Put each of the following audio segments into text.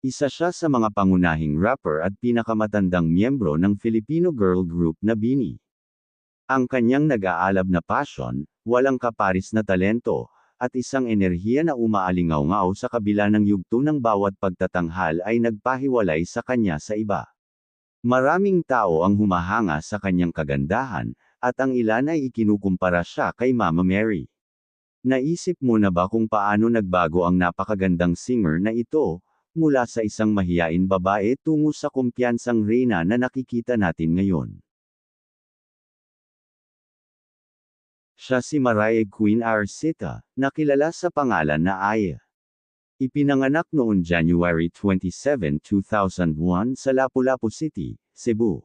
Isa siya sa mga pangunahing rapper at pinakamatandang miyembro ng Filipino girl group na Bini. Ang kanyang nag-aalab na passion, walang kaparis na talento, at isang enerhiya na umaalingaw-ngaw sa kabila ng yugto ng bawat pagtatanghal ay nagpahiwalay sa kanya sa iba. Maraming tao ang humahanga sa kanyang kagandahan, at ang ilan ay ikinukumpara siya kay Mama Mary. Naisip mo na ba kung paano nagbago ang napakagandang singer na ito, mula sa isang mahiyain babae tungo sa kumpiyansang reyna na nakikita natin ngayon. Siya si Mariah Queen Arcita, na kilala sa pangalan na Aya. Ipinanganak noon January 27, 2001 sa Lapu-Lapu City, Cebu.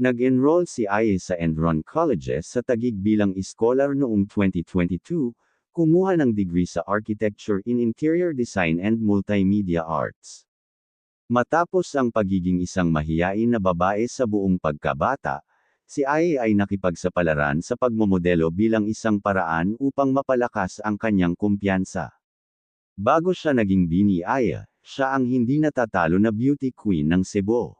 Nag-enroll si Aya sa Enron Colleges sa Tagig bilang scholar noong 2022, Kumuha ng degree sa Architecture in Interior Design and Multimedia Arts. Matapos ang pagiging isang mahiyain na babae sa buong pagkabata, si Ai ay nakipagsapalaran sa pagmomodelo bilang isang paraan upang mapalakas ang kanyang kumpiyansa. Bago siya naging Bini Aya, siya ang hindi natatalo na beauty queen ng Cebu.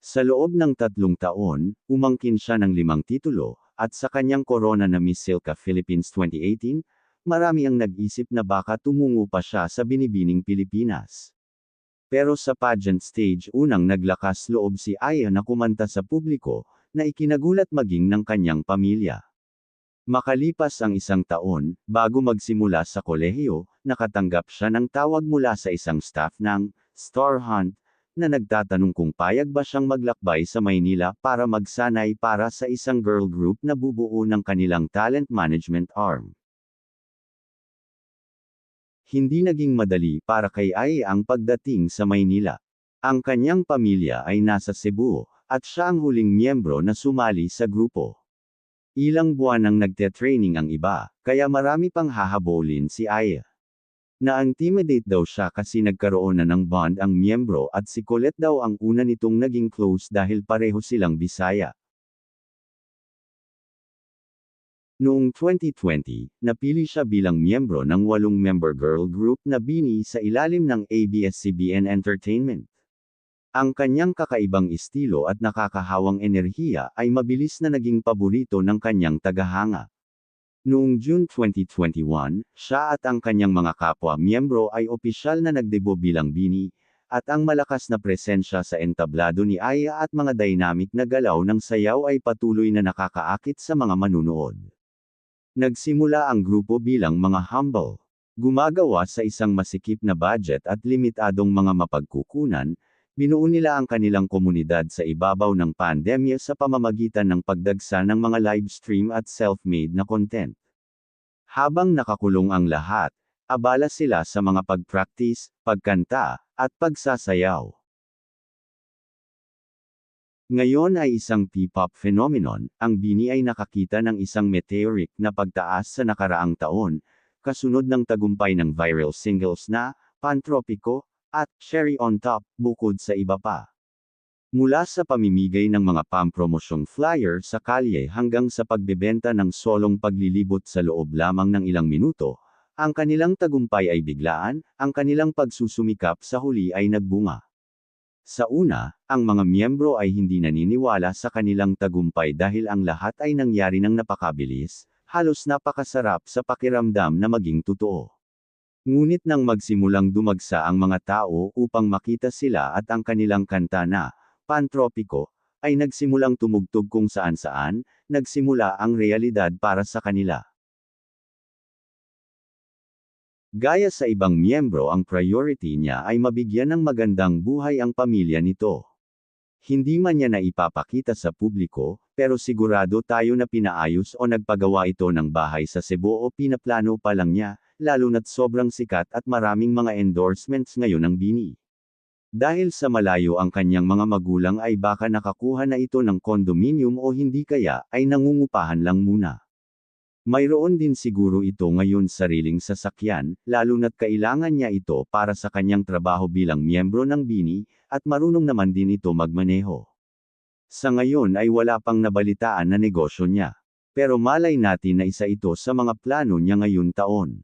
Sa loob ng tatlong taon, umangkin siya ng limang titulo, at sa kanyang korona na Miss Silka Philippines 2018, marami ang nag-isip na baka tumungo pa siya sa binibining Pilipinas. Pero sa pageant stage unang naglakas loob si Aya na kumanta sa publiko, na ikinagulat maging ng kanyang pamilya. Makalipas ang isang taon, bago magsimula sa kolehiyo, nakatanggap siya ng tawag mula sa isang staff ng Star Hunt, na nagtatanong kung payag ba siyang maglakbay sa Maynila para magsanay para sa isang girl group na bubuo ng kanilang talent management arm. Hindi naging madali para kay Ai ang pagdating sa Maynila. Ang kanyang pamilya ay nasa Cebu, at siya ang huling miyembro na sumali sa grupo. Ilang buwan ang nagte-training ang iba, kaya marami pang hahabulin si Aya. Na-intimidate daw siya kasi nagkaroon na ng bond ang miyembro at si Colette daw ang una nitong naging close dahil pareho silang Bisaya. Noong 2020, napili siya bilang miyembro ng walong-member girl group na Bini sa ilalim ng ABS-CBN Entertainment. Ang kanyang kakaibang estilo at nakakahawang enerhiya ay mabilis na naging paborito ng kanyang tagahanga. Noong June 2021, siya at ang kanyang mga kapwa-miyembro ay opisyal na nagdebo bilang Bini, at ang malakas na presensya sa entablado ni Aya at mga dynamic na galaw ng sayaw ay patuloy na nakakaakit sa mga manunood. Nagsimula ang grupo bilang mga humble. Gumagawa sa isang masikip na budget at limitadong mga mapagkukunan, binuo nila ang kanilang komunidad sa ibabaw ng pandemya sa pamamagitan ng pagdagsa ng mga live stream at self-made na content. Habang nakakulong ang lahat, abala sila sa mga pag-practice, pagkanta, at pagsasayaw. Ngayon ay isang P-pop phenomenon, ang Bini ay nakakita ng isang meteoric na pagtaas sa nakaraang taon, kasunod ng tagumpay ng viral singles na, Pantropiko, at Cherry on Top, bukod sa iba pa. Mula sa pamimigay ng mga pampromosyong flyer sa kalye hanggang sa pagbebenta ng solong paglilibot sa loob lamang ng ilang minuto, ang kanilang tagumpay ay biglaan, ang kanilang pagsusumikap sa huli ay nagbunga. Sa una, ang mga miyembro ay hindi naniniwala sa kanilang tagumpay dahil ang lahat ay nangyari ng napakabilis, halos napakasarap sa pakiramdam na maging totoo. Ngunit nang magsimulang dumagsa ang mga tao upang makita sila at ang kanilang kanta na, pantropiko, ay nagsimulang tumugtog kung saan-saan, nagsimula ang realidad para sa kanila. Gaya sa ibang miyembro ang priority niya ay mabigyan ng magandang buhay ang pamilya nito. Hindi man niya na ipapakita sa publiko, pero sigurado tayo na pinaayos o nagpagawa ito ng bahay sa Cebu o pinaplano pa lang niya, lalo na't sobrang sikat at maraming mga endorsements ngayon ang bini. Dahil sa malayo ang kanyang mga magulang ay baka nakakuha na ito ng condominium o hindi kaya ay nangungupahan lang muna. Mayroon din siguro ito ngayon sariling sasakyan, lalo na't kailangan niya ito para sa kanyang trabaho bilang miyembro ng Bini, at marunong naman din ito magmaneho. Sa ngayon ay wala pang nabalitaan na negosyo niya. Pero malay natin na isa ito sa mga plano niya ngayon taon.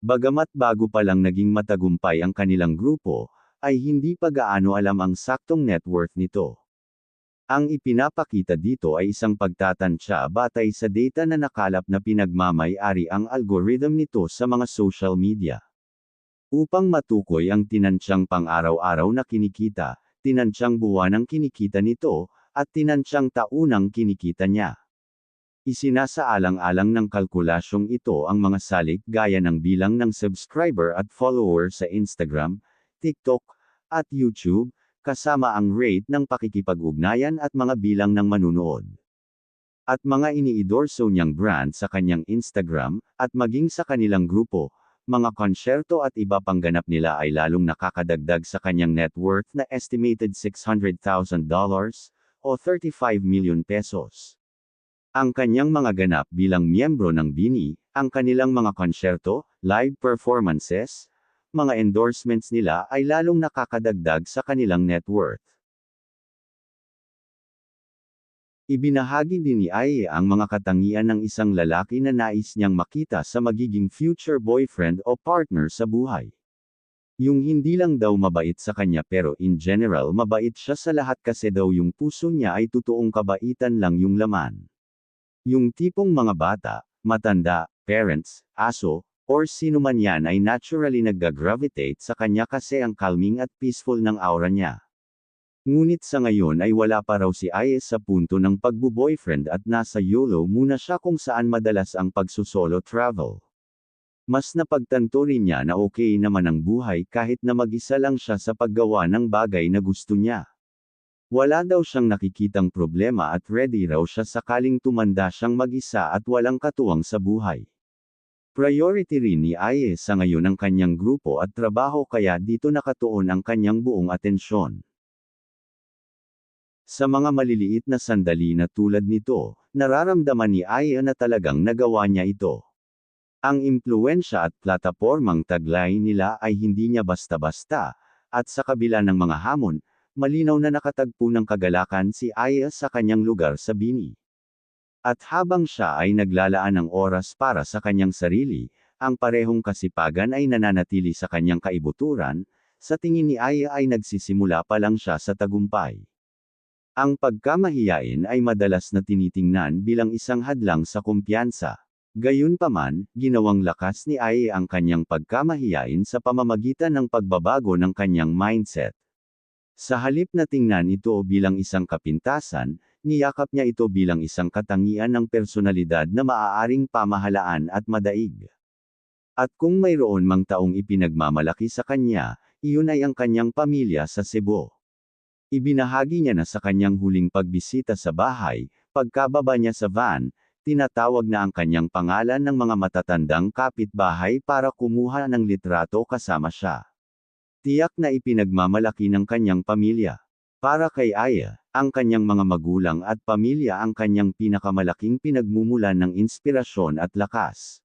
Bagamat bago pa lang naging matagumpay ang kanilang grupo, ay hindi pa gaano alam ang saktong net worth nito. Ang ipinapakita dito ay isang pagtatansya batay sa data na nakalap na pinagmamay-ari ang algorithm nito sa mga social media. Upang matukoy ang tinansyang pang-araw-araw na kinikita, tinansyang buwanang kinikita nito, at tinansyang taunang kinikita niya. Isinasaalang-alang ng kalkulasyong ito ang mga salik gaya ng bilang ng subscriber at follower sa Instagram, TikTok, at YouTube, kasama ang rate ng pakikipag-ugnayan at mga bilang ng manunood. At mga iniidorso niyang brand sa kanyang Instagram, at maging sa kanilang grupo, mga konsyerto at iba pang ganap nila ay lalong nakakadagdag sa kanyang net worth na estimated $600,000 o 35 million pesos. Ang kanyang mga ganap bilang miyembro ng BINI, ang kanilang mga konsyerto, live performances, mga endorsements nila ay lalong nakakadagdag sa kanilang net worth. Ibinahagi din ni Aye ang mga katangian ng isang lalaki na nais niyang makita sa magiging future boyfriend o partner sa buhay. Yung hindi lang daw mabait sa kanya pero in general mabait siya sa lahat kasi daw yung puso niya ay totoong kabaitan lang yung laman. Yung tipong mga bata, matanda, parents, aso, or sino man yan ay naturally nagga-gravitate sa kanya kasi ang calming at peaceful ng aura niya. Ngunit sa ngayon ay wala pa raw si Ayes sa punto ng pagbo-boyfriend at nasa YOLO muna siya kung saan madalas ang pagsusolo travel. Mas napagtanto rin niya na okay naman ang buhay kahit na mag-isa lang siya sa paggawa ng bagay na gusto niya. Wala daw siyang nakikitang problema at ready raw siya sakaling tumanda siyang mag-isa at walang katuwang sa buhay. Priority rin ni Aye sa ngayon ang kanyang grupo at trabaho kaya dito nakatuon ang kanyang buong atensyon. Sa mga maliliit na sandali na tulad nito, nararamdaman ni Aye na talagang nagawa niya ito. Ang impluensya at platapormang taglay nila ay hindi niya basta-basta, at sa kabila ng mga hamon, malinaw na nakatagpo ng kagalakan si Aya sa kanyang lugar sa Bini. At habang siya ay naglalaan ng oras para sa kanyang sarili, ang parehong kasipagan ay nananatili sa kanyang kaibuturan, sa tingin ni Aya ay nagsisimula pa lang siya sa tagumpay. Ang pagkamahiyain ay madalas na tinitingnan bilang isang hadlang sa kumpiyansa. Gayunpaman, ginawang lakas ni Aya ang kanyang pagkamahiyain sa pamamagitan ng pagbabago ng kanyang mindset. Sa halip na tingnan ito bilang isang kapintasan, niyakap niya ito bilang isang katangian ng personalidad na maaaring pamahalaan at madaig. At kung mayroon mang taong ipinagmamalaki sa kanya, iyon ay ang kanyang pamilya sa Cebu. Ibinahagi niya na sa kanyang huling pagbisita sa bahay, pagkababa niya sa van, tinatawag na ang kanyang pangalan ng mga matatandang kapitbahay para kumuha ng litrato kasama siya. Tiyak na ipinagmamalaki ng kanyang pamilya. Para kay Aya, ang kanyang mga magulang at pamilya ang kanyang pinakamalaking pinagmumulan ng inspirasyon at lakas.